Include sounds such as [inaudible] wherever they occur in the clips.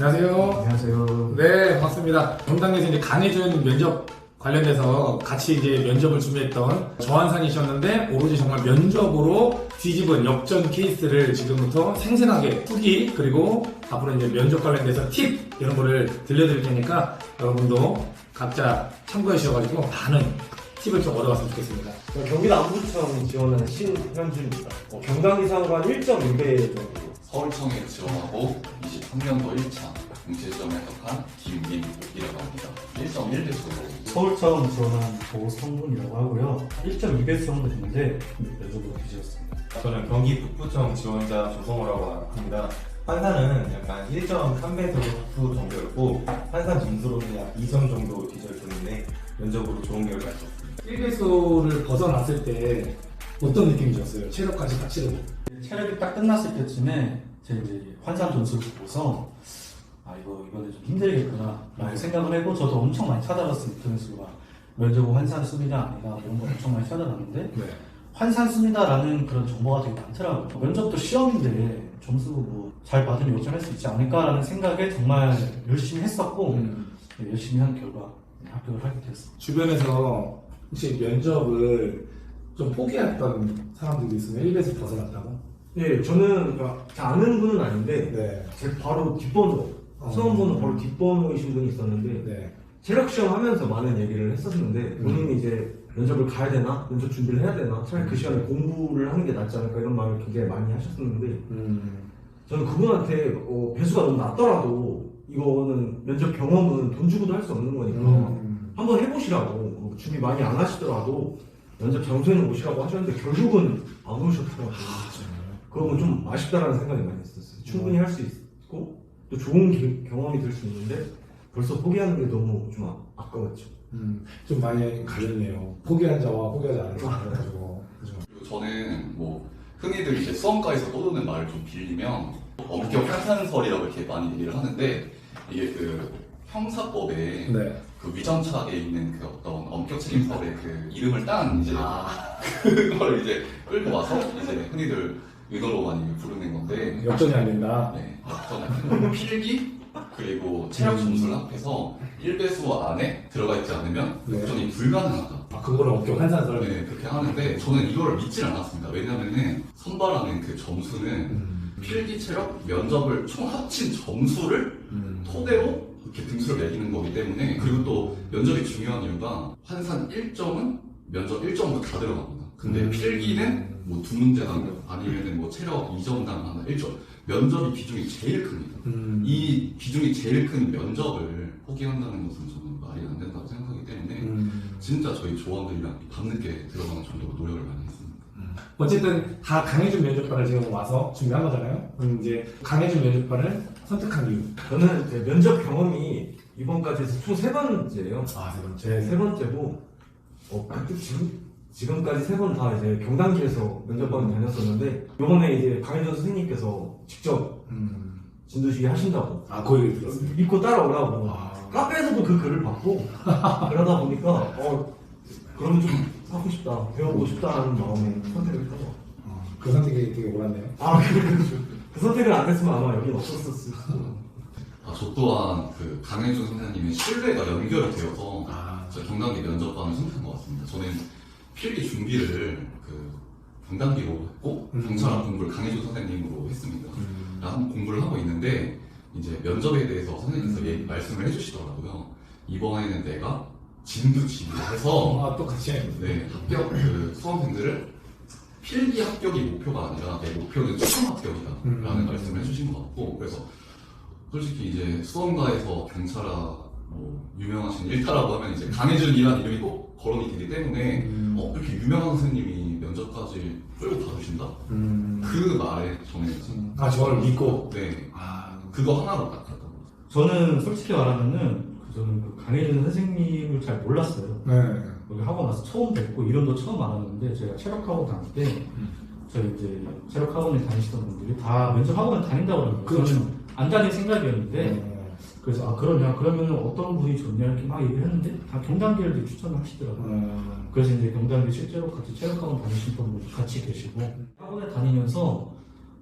안녕하세요. 안녕하세요. 네, 반갑습니다. 경당에서 이제 강해준 면접 관련돼서 같이 이제 면접을 준비했던 저한산이셨는데 오로지 정말 면접으로 뒤집은 역전 케이스를 지금부터 생생하게 후기 그리고 앞으로 이제 면접 관련돼서 팁 이런 거를 들려드릴 테니까 여러분도 각자 참고해 주셔가지고 많은 팁을 좀 얻어갔으면 좋겠습니다. 저 경기도 안부청 지원하는 신현준입니다. 어, 경당이상관 1.6배 정도. 서울청에 지원하고 23년도 1차 공채점에 합격한 김민국이라고 합니다. 1.1배수로 서울청 지원한 고성문이라고 하고요. 1.2배 정도 됐는데 면접으로 뒤졌습니다. 저는 경기 북부청 지원자 조성호라고 합니다. 판사는 약간 1.3배속 정도였고 판사 점수로는 약 2점 정도 뒤졌었는데 면접으로 좋은 결과 있었습니다. 1배수를 벗어났을 때 어떤 느낌이셨어요? 체력까지 다 치르고. 체력이 딱 끝났을 때쯤에 제 이제 환산 점수를 보고서 아 이거 이번에 좀 힘들겠구나 라는 생각을 하고 저도 엄청 많이 찾아봤어요 인터넷으로 막 면접 환산 수미다 아니다 이런 거 엄청 많이 찾아봤는데 네. 환산 수미다라는 그런 정보가 되게 많더라고요 면접도 시험인데 점수 뭐 잘 받으면 요청할 수 있지 않을까라는 생각에 정말 열심히 했었고 음. 네, 열심히 한 결과 네, 합격을 하게 됐습니다 주변에서 혹시 면접을 좀 포기했던 사람들도 있으면 1배에서 벗어났다고? 네, 저는 그러니까 잘 아는 분은 아닌데 네. 제 바로 뒷번호, 어. 수험번호 바로 뒷번호이신 분이 있었는데 네. 체력 시험 하면서 많은 얘기를 했었는데 본인이 이제 면접을 가야 되나, 면접 준비를 해야 되나, 차라리 그 시간에 공부를 하는 게 낫지 않을까 이런 말을 굉장히 많이 하셨었는데 음. 저는 그분한테 어, 배수가 너무 낮더라도 이거는 면접 경험은 돈 주고도 할 수 없는 거니까 음. 한번 해보시라고 뭐 준비 많이 안 하시더라도 면접 장소에는 오시라고 하셨는데 결국은 안 오셨더라고요. 그러면 좀 아쉽다라는 생각이 많이 했었어요. 충분히 할수 있고 또 좋은 게- 경험이 될 수 있는데 벌써 포기하는 게 너무 좀 아, 아까웠죠. 음. 좀 많이 갈렸네요. 포기한 자와 포기하지 않은 자. 그래가지고. 그리고 저는 뭐 흔히들 이제 수험가에서 떠도는 말을 좀 빌리면 엄격 한산설이라고 이렇게 많이 얘기를 하는데 이게 그 형사법에 네. 그 위정차에 있는 그 어떤 엄격 책임설의 그 이름을 딴 이제 아. [laughs] 그걸 이제 끌고 와서 이제 흔히들 의도로 많이 부르는 건데 역전이 안 된다. 네, 저는 필기 그리고 체력 점수를 합해서 1배수 안에 들어가 있지 않으면 네. 역전이 불가능하다. 아, 그거를 엄격 한산설. 네, 그렇게 하는데 저는 이거를 믿질 않았습니다. 왜냐면은 선발하는 그 점수는 음. 필기 체력 면접을 총 합친 점수를 음. 토대로 이렇게 등수를 매기는 거기 때문에 그리고 또 면접이 중요한 이유가 환산 1점은 면접 1점으로 다 들어갑니다. 근데 음. 필기는 뭐 두 문제당 아니면은 뭐 체력 2점당 하나 1점 면접이 비중이 제일 큽니다. 음. 이 비중이 제일 큰 면접을 포기한다는 것은 저는 말이 안 된다고 생각하기 때문에 음. 진짜 저희 조원들이랑 밤늦게 들어가는 정도로 노력을 많이 했습니다. 어쨌든 다 강해준 면접관을 지금 와서 준비한 거잖아요. 그럼 이제 강해준 면접관을 선택한 이유. 저는 면접 경험이 이번까지 해서 총 세 번째예요. 아, 세 번째. 제세 번째고 어, 그때 지금 지금까지 세 번 다 이제 경단기에서 면접관을 다녔었는데 이번에 이제 강현준 선생님께서 직접 음. 진도시기 하신다고 아, 그 얘기 들었어요. 믿고 따라오라고 아. 카페에서도 그 글을 봤고 그러다 보니까 어 그러면 좀 하고 싶다 배워보고 싶다는 마음에 선택을 했던 것 같아요 어, 그 선택이 되게 옳았네요. 아 그, [laughs] 그 선택을 안 했으면 아마 여긴 없었을 거예요 아, 저 또한 그 강혜준 선생님의 신뢰가 연결이 되어서 아, 저 경단기 면접관을 선택한 것 같습니다. 저는 필기 준비를 그 경단기로 했고 음. 경찰학 공부를 강혜준 선생님으로 했습니다. 음. 한 공부를 하고 있는데 이제 면접에 대해서 선생님께서 음. 예- 말씀을 해주시더라고요. 이번에는 내가 진두지휘해서 아, 똑같이. 네, 합격 그 수험생들을 필기 합격이 목표가 아니라 내 목표는 수험 합격이다라는 음. 말씀을 해주신 것 같고 그래서 솔직히 이제 수험가에서 경찰아 뭐 유명하신 일타라고 하면 이제 강혜준이라는 이름이 꼭 거론이 되기 때문에 음. 어 이렇게 유명한 선생님이 면접까지 끌고 가주신다 음. 그 말에 저는 진짜 아, 저를 믿고. 네 아, 그거 하나로 딱 갔던 거죠. 저는 솔직히 말하면은 그 저는 그 강혜준 선생님을 잘 몰랐어요. 네. 여기 하고 나서 처음 뵙고 이름도 처음 알았는데 제가 체력학원 다닐 때 저희 이제 체력학원에 다니시던 분들이 다 면접학원 다닌다고 그러는 거예요. 그렇죠. 저는 안 다닐 생각이었는데 네. 그래서 아 그러냐 그러면 어떤 분이 좋냐 이렇게 막 얘기를 했는데 다 경단계를 추천을 하시더라고요. 음. 그래서 이제 경단계 실제로 같이 체력학원 다니시던 분도 같이 계시고 학원에 다니면서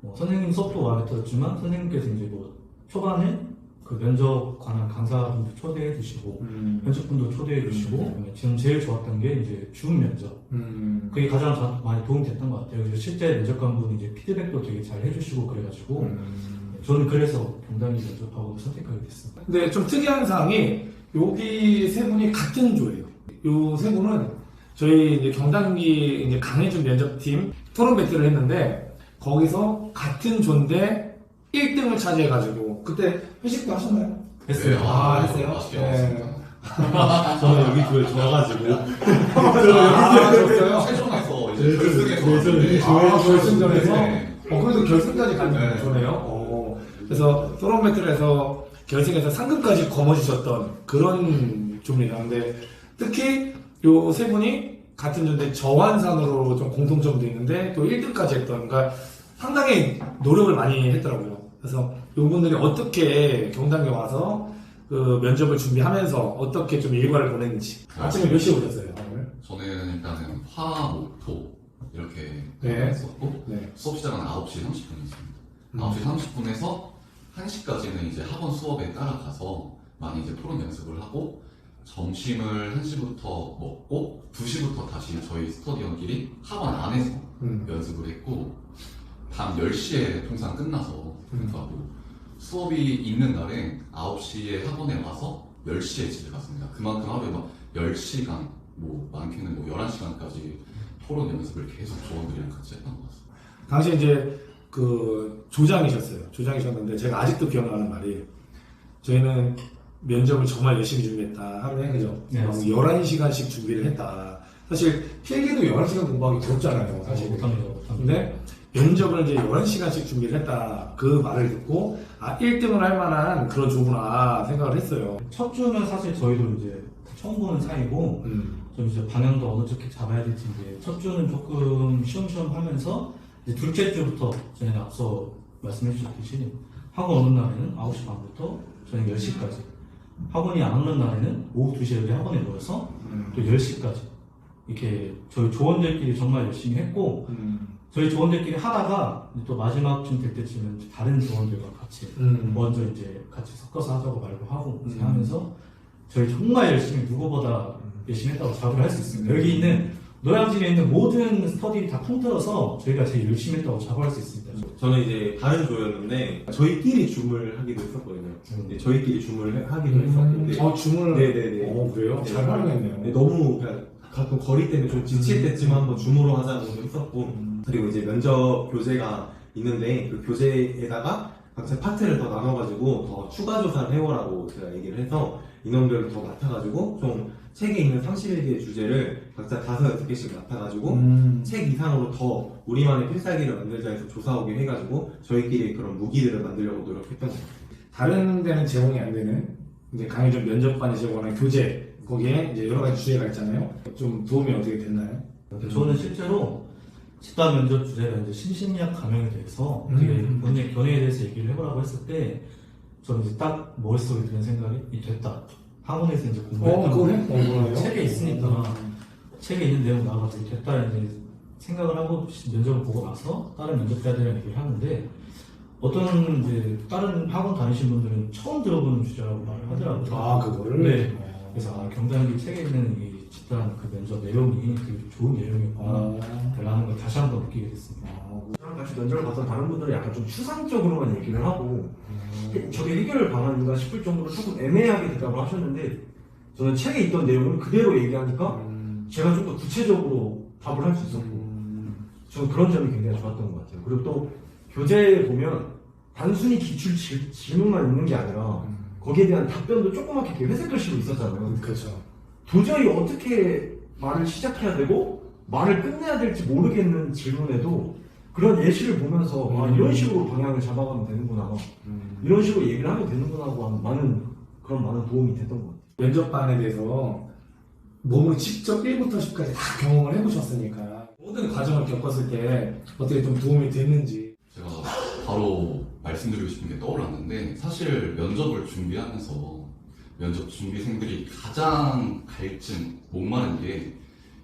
뭐 선생님 수업도 마음에 들었지만 선생님께서 이제 뭐 초반에 그 면접 관한 강사분도 초대해 주시고 음. 면접분도 초대해 주시고 그다음에 지금 제일 좋았던 게 이제 줌 면접 음. 그게 가장 자- 많이 도움이 됐던 것 같아요. 실제 면접관분이 이제 피드백도 되게 잘 해주시고 그래가지고 음. 저는 그래서 경단기 면접하고 선택하게 됐습니다. 근데 좀 특이한 사항이 여기 세 분이 같은 조예요. 요 세 분은 저희 이제 경단기 이제 강해준 면접팀 토론 배틀을 했는데 거기서 같은 조인데 1등을 차지해가지고 그때 회식도 하셨나요? 했어요. 아, 아, 했어요? 맛있게 네. 먹었습니다. 저는 여기 조에 좋아가지고 아, [laughs] 그랬어요? 최종에서 이제 네, 결승에서 네, 왔는데 아, 결승전에서? 네. 어, 그래도 결승까지 간 네. 조네요. 어, 그래서 토론 배틀에서 결승에서 상금까지 거머쥐셨던 그런 조입니다. 근데 특히 요 세 분이 같은 조인데 저환산으로 좀 공통점도 있는데 또 1등까지 했던, 그러니까 상당히 노력을 많이 했더라고요. 그래서 요분들이 어떻게 경단에 와서 그 면접을 준비하면서 어떻게 좀 일과를 보냈는지. 아침에 몇 시에 오셨어요, 오늘? 저는 일단은 화, 목, 토 이렇게 네. 했었고 네. 수업 시작은 9시 30분이었습니다. 음. 9시 30분에서 1시까지는 이제 학원 수업에 따라가서 많이 이제 토론 연습을 하고 점심을 1시부터 먹고 2시부터 다시 저희 스터디원끼리 학원 안에서 음. 연습을 했고 밤 10시에 통상 끝나서 음. 하고 수업이 있는 날에 9시에 학원에 와서 10시에 집에 갔습니다. 그만큼 하루에 막 10시간, 뭐 많게는 뭐 11시간까지 토론 연습을 계속 조원들이랑 같이 했던 것 같습니다. 당시 이제 그 조장이셨어요. 조장이셨는데 제가 아직도 기억나는 말이 저희는 면접을 정말 열심히 준비했다. 하루에 그죠? 네, 막 맞습니다. 11시간씩 준비를 했다. 사실 필기도 11시간 공부하기 어렵잖아요. 사실. 못합니다. 근데 면접을 이제 11시간씩 준비를 했다. 그 말을 듣고 아 1등을 할 만한 그런 조구나 생각을 했어요. 첫 주는 사실 저희도 이제 처음 보는 사이고 음. 좀 이제 방향도 어느 쪽에 잡아야 될지 이제 첫 주는 조금 쉬엄쉬엄 하면서 이제 둘째 주부터 저희가 앞서 말씀해 주셨듯이 학원 오는 날에는 9시 반부터 저녁 10시까지 학원이 안 오는 날에는 오후 2시에 여기 학원에 모여서 음. 또 10시까지 이렇게 저희 조원들끼리 정말 열심히 했고 음. 저희 조원들끼리 하다가 또 마지막쯤 될 때쯤은 다른 조원들과 같이 음. 먼저 이제 같이 섞어서 하자고 말도 하고 음. 하면서 저희 정말 열심히 누구보다 열심히 했다고 자부를 할 수 있습니다. 여기 있는 노량진에 있는 모든 스터디를 다 통틀어서 저희가 제일 열심히 했다고 자부할 수 있습니다. 저는 이제 다른 조였는데 저희끼리 줌을 하기도 했었거든요. 음. 네, 저희끼리 줌을 해- 하기도 했었는데 어, 줌을. 네네네. 어, 그래요? 네. 잘 활용했네요. 네, 너무 그냥 가끔 거리 때문에 좀 지칠 때쯤 한번 줌으로 하자고도 했었고 음. 그리고 이제 면접 교재가 있는데 그 교재에다가 각자 파트를 더 나눠가지고 더 추가 조사를 해오라고 제가 얘기를 해서 인원별로 더 맡아가지고 좀 책에 있는 31개의 주제를 각자 다섯 여섯 개씩 맡아가지고 음. 책 이상으로 더 우리만의 필살기를 만들자 해서 조사오게 해가지고 저희끼리 그런 무기들을 만들려고 노력했던 것 같아요. 다른 데는 제공이 안 되는 이제 강의전 면접관이 제공하는 교재 거기에 이제 여러 가지 주제가 있잖아요. 좀 도움이 어떻게 됐나요? 저는 실제로 집단 면접 주제가 이제 신심리학 감형에 대해서 음. 되게 본인의 견해에 대해서 얘기를 해보라고 했을 때 저는 이제 딱 머릿속에 드는 생각이 이 됐다. 학원에서 이제 공부했던 어, 그래? 어, 그래요? 책에 있으니까 책에 있는 내용 나와가지고 됐다 이제 생각을 하고 면접을 보고 나서 다른 면접자들이랑 얘기를 하는데 어떤 이제 다른 학원 다니신 분들은 처음 들어보는 주제라고 말을 하더라고요. 아, 그거를? 네. 어. 그래서 아, 경단기 책에 있는 이 집단 그 면접 내용이 되게 좋은 내용이었구나. 아. 라는 걸 다시 한번 느끼게 됐습니다. 저랑 같이 면접을 봤던 다른 분들은 약간 좀 추상적으로만 얘기를 하고 저게 해결 방안인가 싶을 정도로 조금 애매하게 대답을 하셨는데 저는 책에 있던 내용을 그대로 얘기하니까 음. 제가 좀 더 구체적으로 답을 할 수 있었고 음. 저는 그런 점이 굉장히 좋았던 것 같아요. 그리고 또 교재에 보면 단순히 기출 질- 질문만 있는 게 아니라 거기에 대한 답변도 조그맣게 이렇게 회색 글씨로 있었잖아요. 그렇죠. 도저히 어떻게 말을 시작해야 되고 말을 끝내야 될지 모르겠는 질문에도 그런 예시를 보면서 아, 이런 식으로 방향을 잡아가면 되는구나 음. 이런 식으로 얘기를 하면 되는구나 하고 하는 많은 그런 많은 도움이 됐던 것 같아요. 면접반에 대해서 몸으로 직접 1부터 10까지 다 경험을 해보셨으니까 모든 과정을 겪었을 때 어떻게 좀 도움이 됐는지 제가 바로 말씀드리고 싶은 게 떠올랐는데 사실 면접을 준비하면서 면접 준비생들이 가장 갈증, 목마른 게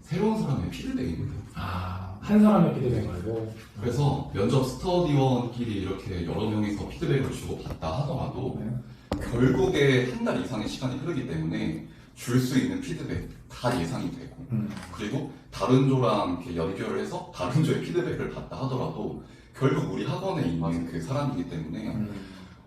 새로운 사람의 피드백입니다. 아, 한 사람의 피드백 말고 그래서 면접 스터디원끼리 이렇게 여러 명이서 피드백을 주고 받다 하더라도 네. 결국에 한 달 이상의 시간이 흐르기 때문에 줄 수 있는 피드백 다 예상이 되고 음. 그리고 다른 조랑 이렇게 연결을 해서 다른 조의 피드백을 받다 하더라도 결국 우리 학원에 있는 그 사람이기 때문에 음.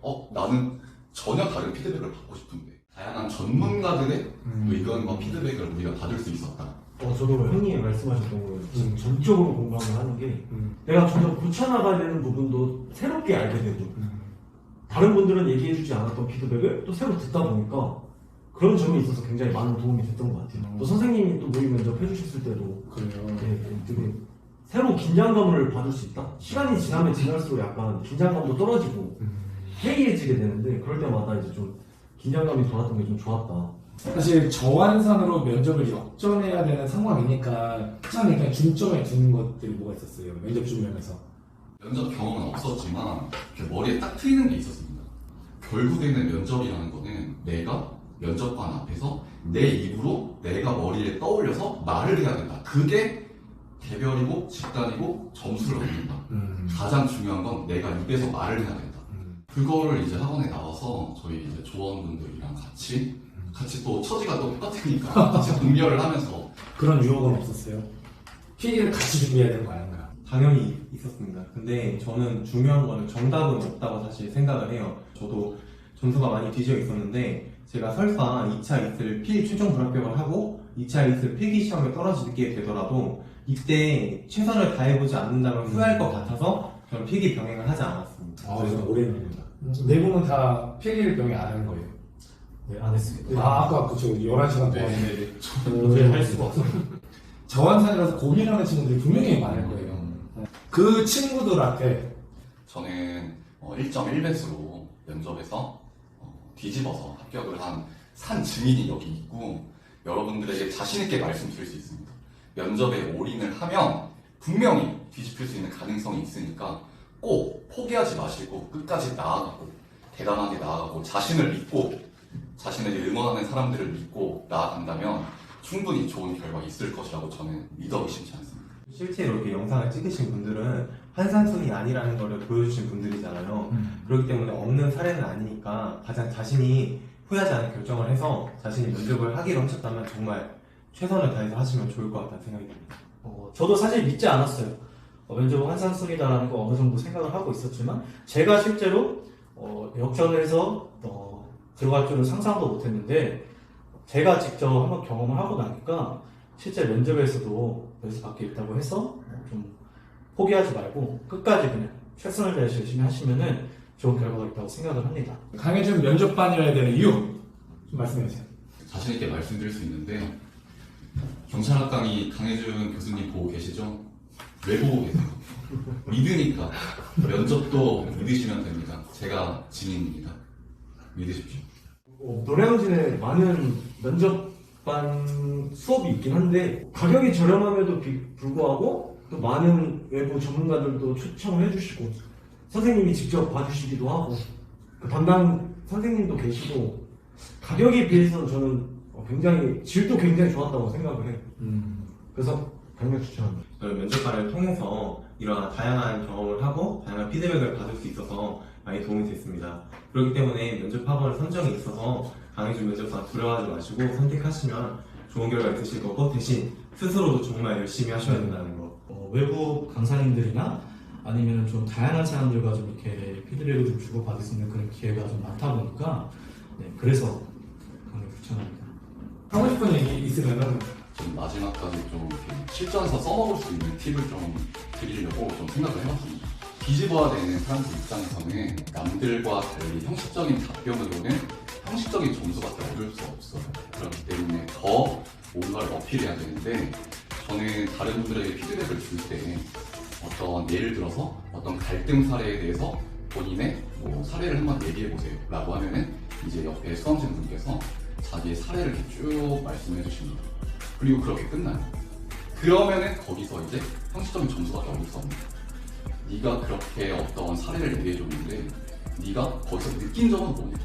어 나는 전혀 다른 피드백을 받고 싶은데 다양한 전문가들의 음. 의견과 피드백을 우리가 받을 수 있었다. 어, 저도 형님이 말씀하셨던 거에 음. 전적으로 공감을 하는 게 음. 내가 점점 고쳐나가야 되는 부분도 새롭게 알게 되고 음. 다른 분들은 얘기해주지 않았던 피드백을 또 새로 듣다 보니까 그런 점이 있어서 굉장히 많은 도움이 됐던 것 같아요. 음. 또 선생님이 또 모의 면접 해주셨을 때도 그래요. 네, 되게 새로운 긴장감을 받을 수 있다. 시간이 지나면 지날수록 약간 긴장감도 떨어지고 음. 해이해지게 되는데 그럴 때마다 이제 좀 긴장감이 돌았던 게 좀 좋았다. 사실 저환산으로 면접을 역전해야 되는 상황이니까 가장 일단 중점에 두는 것들이 뭐가 있었어요? 면접 준비하면서. 면접 경험은 없었지만 이렇게 머리에 딱 트이는 게 있었습니다. 결국에는 면접이라는 거는 내가 면접관 앞에서 내 입으로 내가 머리에 떠올려서 말을 해야 된다. 그게 개별이고 집단이고 점수를 얻는다. 음. 가장 중요한 건 내가 입에서 말을 해야 된다. 음. 그거를 이제 학원에 나와서 저희 이제 조원분들이랑 같이 같이 또 처지가 또 똑같으니까 [laughs] 같이 공멸을 하면서 그런 유혹은 없었어요? 필기를 같이 준비해야 되는 거 아닌가? 당연히 있었습니다. 근데 저는 중요한 거는 정답은 없다고 사실 생각을 해요. 저도 점수가 많이 뒤져 있었는데 제가 설사 2차 이틀 필 최종 불합격을 하고 2차 이틀 필기 시험에 떨어지게 되더라도 이때 최선을 다해보지 않는다면 후회할 것 같아서 저는 필기 병행을 하지 않았습니다. 아, 그래서 오래 했습니다. 네 분은 다 필기를 병행 안 하는 거예요? 네, 안 했습니다. 아, 아까 그쵸. 11시간 동안. 네. 도저히 할 수가 없어요. 저환산이라서 고민하는 친구들이 분명히 많을 거예요. 그 친구들한테 저는 어, 1.1배수로 면접에서 어, 뒤집어서 합격을 한 산 증인이 여기 있고 여러분들에게 자신 있게 말씀드릴 수 있습니다. 면접에 올인을 하면 분명히 뒤집힐 수 있는 가능성이 있으니까 꼭 포기하지 마시고 끝까지 나아가고 대단하게 나아가고 자신을 믿고 자신에게 응원하는 사람들을 믿고 나아간다면 충분히 좋은 결과 있을 것이라고 저는 믿어 의심치 않습니다. 실제로 이렇게 영상을 찍으신 분들은 한산순이 아니라는 것을 보여주신 분들이잖아요. 그렇기 때문에 없는 사례는 아니니까 가장 자신이 후회하지 않은 결정을 해서 자신이 면접을 하기로 하셨다면 정말 최선을 다해서 하시면 좋을 것 같다는 생각이 듭니다. 어, 저도 사실 믿지 않았어요. 어, 면접은 한산순이다라는 거 어느 정도 생각을 하고 있었지만 제가 실제로 어, 역전을 해서 어, 들어갈 줄은 상상도 못했는데 제가 직접 한번 경험을 하고 나니까 실제 면접에서도 여기서 밖에 있다고 해서 어, 좀 포기하지 말고 끝까지 그냥 최선을 다해서 열심히 하시면은 좋은 결과가 있다고 생각을 합니다. 강해준 면접반이어야 되는 이유 좀 말씀해 주세요. 자신 있게 말씀드릴 수 있는데 경찰학강이 강혜준 교수님 보고 계시죠? 왜 보고 계세요? 믿으니까 면접도 믿으시면 됩니다. 제가 증인입니다. 믿으십시오. 어, 노량진에 많은 면접반 수업이 있긴 한데 가격이 저렴함에도 비- 불구하고 또 많은 외부 전문가들도 초청을 해주시고 선생님이 직접 봐주시기도 하고 그 담당 선생님도 계시고 가격에 비해서는 저는 어, 굉장히 질도 굉장히 좋았다고 생각을 해요. 그래서 강력 추천합니다. 면접관을 통해서 이러한 다양한 경험을 하고 다양한 피드백을 받을 수 있어서 많이 도움이 됐습니다. 그렇기 때문에 면접 학원 선정에 있어서 강해준 면접관 두려워하지 마시고 선택하시면 좋은 결과 있으실 거고 대신 스스로도 정말 열심히 하셔야 된다는 거. 어, 외부 강사님들이나 아니면 좀 다양한 사람들과 좀 이렇게 피드백을 좀 주고 받을 수 있는 그런 기회가 좀 많다 보니까 네, 그래서 강력 추천합니다. 하고 싶은 얘기 있으면은 좀 마지막까지 좀 이렇게 실전에서 써먹을 수 있는 팁을 좀 드리려고 좀 생각을 해봤습니다. 뒤집어야 되는 사람들 입장에서는 남들과 달리 형식적인 답변으로는 형식적인 점수밖에 얻을 수 없어요. 그렇기 때문에 더 뭔가를 어필해야 되는데 저는 다른 분들에게 피드백을 줄 때 어떤 예를 들어서 어떤 갈등 사례에 대해서 본인의 뭐 사례를 한번 얘기해 보세요 라고 하면은 이제 옆에 수험생 분께서 자기의 사례를 쭉 말씀해 주십니다. 그리고 그렇게 끝나요. 그러면은 거기서 이제 형식적인 점수밖에 얻을 수 없는. 네가 그렇게 어떤 사례를 얘기해줬는데 네가 거기서 느낀 점은 뭐냐?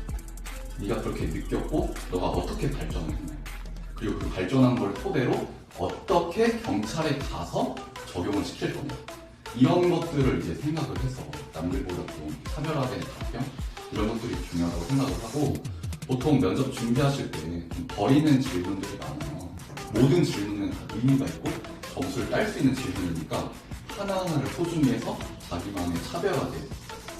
네가 그렇게 느꼈고 너가 어떻게 발전을 했냐? 그리고 그 발전한 걸 토대로 어떻게 경찰에 가서 적용을 시킬 거냐? 이런 것들을 이제 생각을 해서 남들보다 좀 차별화된 답변 이런 것들이 중요하다고 생각을 하고 보통 면접 준비하실 때좀 버리는 질문들이 많아요. 모든 질문은 다 의미가 있고 점수를 딸 수 있는 질문이니까 하나하나를 소중히 해서 자기만의 차별화된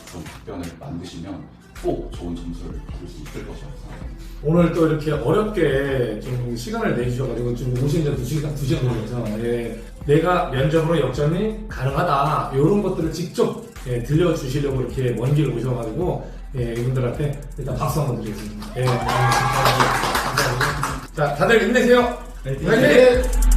그런 답변을 만드시면 꼭 좋은 점수를 받을 수 있을 것이라고 생각합니다. 오늘 또 이렇게 어렵게 좀 시간을 내주셔가지고 지금 오신 지 2시간, 2시간 걸려서 예, 내가 면접으로 역전이 가능하다 이런 것들을 직접 예, 들려주시려고 이렇게 먼 길 오셔가지고 예, 이분들한테 일단 박수 한번 드리겠습니다. 예, 감사합니다. 자, 다들 힘내세요. 화이팅! 화이팅!